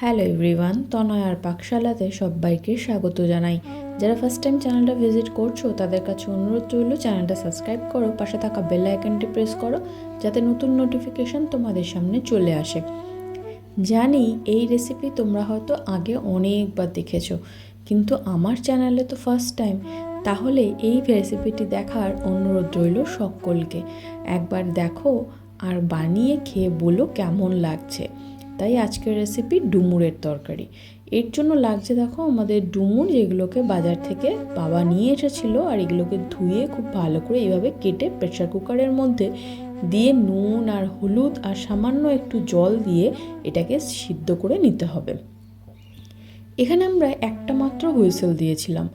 Hello everyone তনয় আর পাকশালাতে সবাইকে স্বাগত জানাই। যারা ফার্স্ট টাইম চ্যানেলটা ভিজিট করছ, তাদের কাছে অনুরোধ রইল চ্যানেলটা সাবস্ক্রাইব করো, পাশে থাকা বেল আইকনটি প্রেস করো, যাতে নতুন নোটিফিকেশন তোমাদের সামনে চলে আসে। জানি এই রেসিপি তোমরা হয়তো আগে অনেকবার দেখেছ, কিন্তু আমার চ্যানেলে তো ফার্স্ট টাইম তাহলে এই রেসিপিটি দেখার অনুরোধ রইল সকলকে। একবার দেখো আর বানিয়ে খেয়ে বলো কেমন লাগছে। তাই আজকের রেসিপি ডুমুরের তরকারি। এর জন্য লাগছে দেখো আমাদের ডুমুর যেগুলোকে বাজার থেকে বাবা নিয়ে এসেছিল আর এগুলোকে ধুয়ে খুব ভালো করে এইভাবে কেটে প্রেশার কুকারের মধ্যে দিয়ে নুন আর হলুদ আর সামান্য একটু জল দিয়ে এটাকে সিদ্ধ করে নিতে হবে। এখানে আমরা একটা মাত্র হুইসেল দিয়েছিলাম।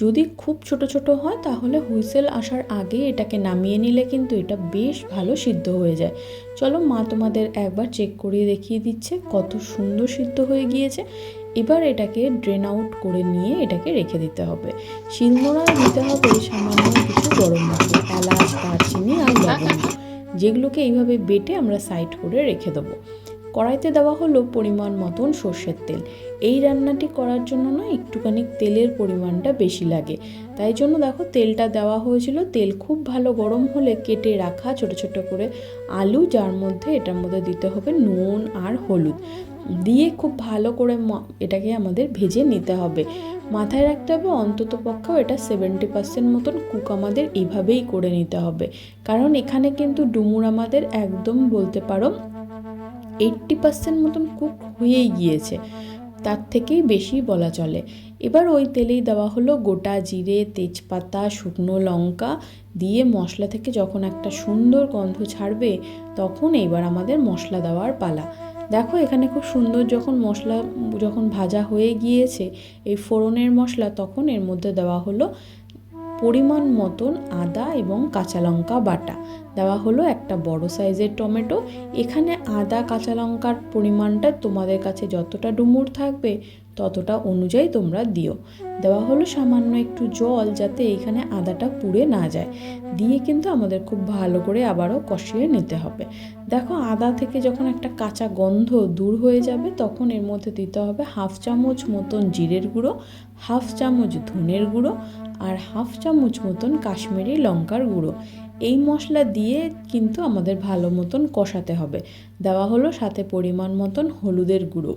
যদি খুব ছোট ছোট হয়, তাহলে হুইসেল আসার আগে এটাকে নামিয়ে নিলে কিন্তু এটা বেশ ভালো সিদ্ধ হয়ে যায়। চলো মা তোমাদের একবার চেক করিয়ে দেখিয়ে দিচ্ছে কত সুন্দর সিদ্ধ হয়ে গিয়েছে। এবার এটাকে ড্রেন আউট করে নিয়ে এটাকে রেখে দিতে হবে। শিলনোড়ায় দিতে হবে সামান্য কিছু গরম মশলা, এলাচ, দারচিনি আর লবঙ্গ যেগুলোকে এইভাবে বেটে আমরা সাইড করে রেখে দেবো। কড়াইতে দেওয়া হলো পরিমাণ মতন সর্ষের তেল। এই রান্নাটি করার জন্য না একটুখানি তেলের পরিমাণটা বেশি লাগে। তাই জন্য দেখো তেলটা দেওয়া হয়েছিল। তেল খুব ভালো গরম হলে কেটে রাখা ছোট ছোট করে আলু, যার মধ্যে এটার মধ্যে দিতে হবে নুন আর হলুদ। দিয়ে খুব ভালো করে এটাকে আমাদের ভেজে নিতে হবে। মাথায় রাখতে হবে অন্তত পক্ষেও এটা সেভেন্টি পার্সেন্ট মতন কুক আমাদের এইভাবেই করে নিতে হবে। কারণ এখানে কিন্তু ডুমুর আমাদের একদম বলতে পারো এইট্টি পার্সেন্ট মতন কুক হয়েই গিয়েছে। তার থেকেই বেশি বলা চলে। এবার ওই তেলেই দেওয়া হলো গোটা জিরে, তেজপাতা, শুকনো লঙ্কা দিয়ে মশলা থেকে যখন একটা সুন্দর গন্ধ ছাড়বে, তখন এইবার আমাদের মশলা দেওয়ার পালা। দেখো এখানে খুব সুন্দর যখন মশলা যখন ভাজা হয়ে গিয়েছে, এই ফোড়নের মশলা তখন এর মধ্যে দেওয়া হলো পরিমাণ মতন আদা এবং কাঁচা লঙ্কা বাটা। দেওয়া হলো একটা বড় সাইজের টমেটো। এখানে আদা, কাঁচা লঙ্কার পরিমাণটা তোমাদের কাছে যতটা ডুমুর থাকবে ততটা অনুযায়ী তোমরা দিও। দেওয়া হলো সামান্য একটু জল যাতে এখানে আদাটা পুড়ে না যায়। দিয়ে কিন্তু আমাদের খুব ভালো করে আবারও কষিয়ে নিতে হবে। দেখো আদা থেকে যখন একটা কাঁচা গন্ধ দূর হয়ে যাবে, তখন এর মধ্যে দিতে হবে হাফ চামচ মতন জিরের গুঁড়ো, হাফ চামচ ধনের গুঁড়ো আর হাফ চামচ মতন কাশ্মীরি লঙ্কার গুঁড়ো। এই মশলা দিয়ে কিন্তু আমাদের ভালো মতন কষাতে হবে। দেওয়া হলো সাথে পরিমাণ মতন হলুদের গুঁড়ো।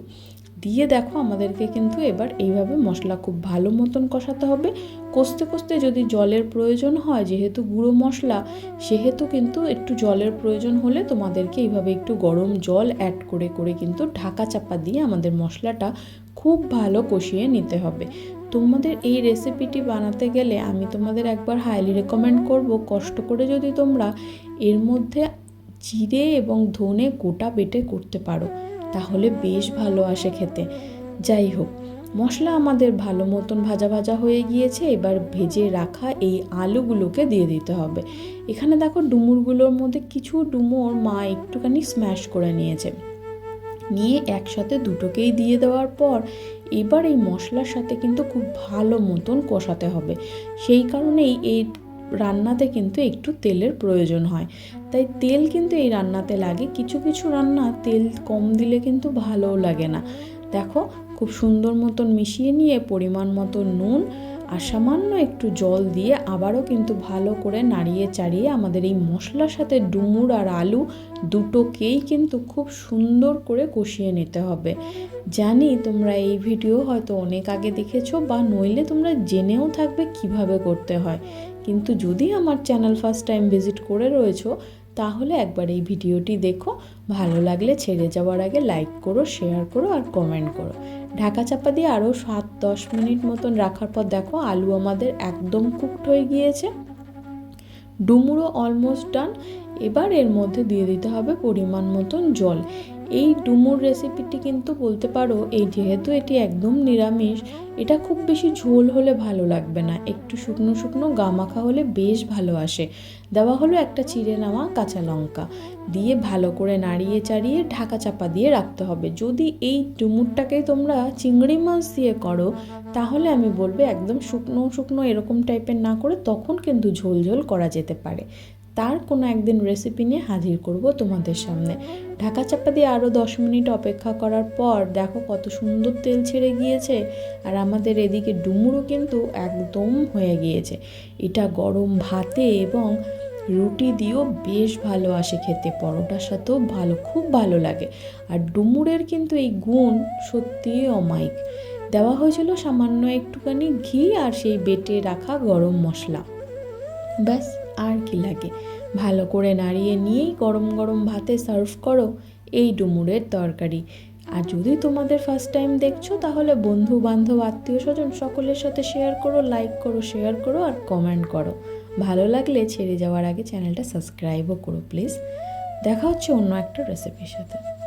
দিয়ে দেখো আমাদেরকে কিন্তু এবার এইভাবে মশলা খুব ভালো মতন কষাতে হবে। কষতে কষতে যদি জলের প্রয়োজন হয়, যেহেতু গুঁড়ো মশলা, সেহেতু কিন্তু একটু জলের প্রয়োজন হলে তোমাদেরকে এইভাবে একটু গরম জল অ্যাড করে করে কিন্তু ঢাকা চাপা দিয়ে আমাদের মশলাটা খুব ভালো কষিয়ে নিতে হবে। তোমাদের এই রেসিপিটি বানাতে গেলে আমি তোমাদের একবার হাইলি রেকমেন্ড করব। কষ্ট করে যদি তোমরা এর মধ্যে জিরে এবং ধনে গোটা বেটে করতে পারো। তাহলে বেশ ভালো আসে খেতে। যাই হোক, মশলা আমাদের ভালো মতন ভাজা ভাজা হয়ে গিয়েছে। এবার ভেজে রাখা এই আলুগুলোকে দিয়ে দিতে হবে। এখানে দেখো ডুমুরগুলোর মধ্যে কিছু ডুমুর মা একটুখানি স্ম্যাশ করে নিয়েছে। নিয়ে একসাথে দুটোকেই দিয়ে দেওয়ার পর এবার এই মশলার সাথে কিন্তু খুব ভালো মতন কষাতে হবে। সেই কারণেই এই রান্নাতে কিন্তু একটু তেলের প্রয়োজন হয়। তাই তেল কিন্তু এই রান্নাতে লাগে। কিছু কিছু রান্না তেল কম দিলে কিন্তু ভালোও লাগে না। দেখো, খুব সুন্দর মতন মিশিয়ে নিয়ে পরিমাণ মতো নুন আর সামান্য একটু জল দিয়ে আবারও কিন্তু ভালো করে নাড়িয়ে চাড়িয়ে আমাদের এই মশলার সাথে ডুমুর আর আলু দুটোকেই কিন্তু খুব সুন্দর করে কষিয়ে নিতে হবে। জানি তোমরা এই ভিডিও হয়তো অনেক আগে দেখেছ বা নইলে তোমরা জেনেও থাকবে কীভাবে করতে হয়। কিন্তু যদি আমার চ্যানেল ফার্স্ট টাইম ভিজিট করে রয়েছো, তাহলে একবার এই ভিডিওটি দেখো। ভালো লাগলে ছেড়ে যাওয়ার আগে লাইক করো শেয়ার করো আর কমেন্ট করো। ঢাকা চাপা দিয়ে আরও সাত দশ মিনিট মতন রাখার পর দেখো, আলু আমাদের একদম কুকড হয়ে গিয়েছে। ডুমুরও অলমোস্ট ডান এবার এর মধ্যে দিয়ে দিতে হবে পরিমাণ মতন জল। এই ডুমুর রেসিপিটি কিন্তু বলতে পারো, এই যেহেতু এটি একদম নিরামিষ, এটা খুব বেশি ঝোল হলে ভালো লাগবে না। একটু শুকনো শুকনো গামাখা হলে বেশ ভালো আসে। দেওয়া হলো একটা চিড়ে নেওয়া কাঁচা লঙ্কা। দিয়ে ভালো করে নাড়িয়ে চাড়িয়ে ঢাকা চাপা দিয়ে রাখতে হবে। যদি এই ডুমুরটাকে তোমরা চিংড়ি মাছ দিয়ে করো, তাহলে আমি বলব একদম শুকনো শুকনো এরকম টাইপের না করে তখন কিন্তু ঝোল ঝোল করা যেতে পারে। তার কোনো একদিন রেসিপি নিয়ে হাজির করব তোমাদের সামনে। ঢাকা চাপা দিয়ে আরও দশ মিনিট অপেক্ষা করার পর দেখো কত সুন্দর তেল ছেড়ে গিয়েছে আর আমাদের এদিকে ডুমুরও কিন্তু একদম হয়ে গিয়েছে। এটা গরম ভাতে এবং রুটি দিয়েও বেশ ভালো আসে খেতে, পরোটার সাথেও ভালো, খুব ভালো লাগে। আর ডুমুরের কিন্তু এই গুণ সত্যিই অমায়িক। দেওয়া হয়েছিল সামান্য একটুখানি ঘি আর সেই বেটে রাখা গরম মশলা। ব্যাস। আর কি লাগে? ভালো করে নাড়িয়ে নিয়েই গরম গরম ভাতে সার্ভ করো এই ডুমুরের তরকারি। আর যদি তোমাদের ফার্স্ট টাইম দেখছ, তাহলে বন্ধু বান্ধব আত্মীয় স্বজন সকলের সাথে শেয়ার করো লাইক করো শেয়ার করো আর কমেন্ট করো। ভালো লাগলে ছেড়ে যাওয়ার আগে চ্যানেলটা সাবস্ক্রাইবও করো প্লিজ দেখা হচ্ছে অন্য একটা রেসিপির সাথে।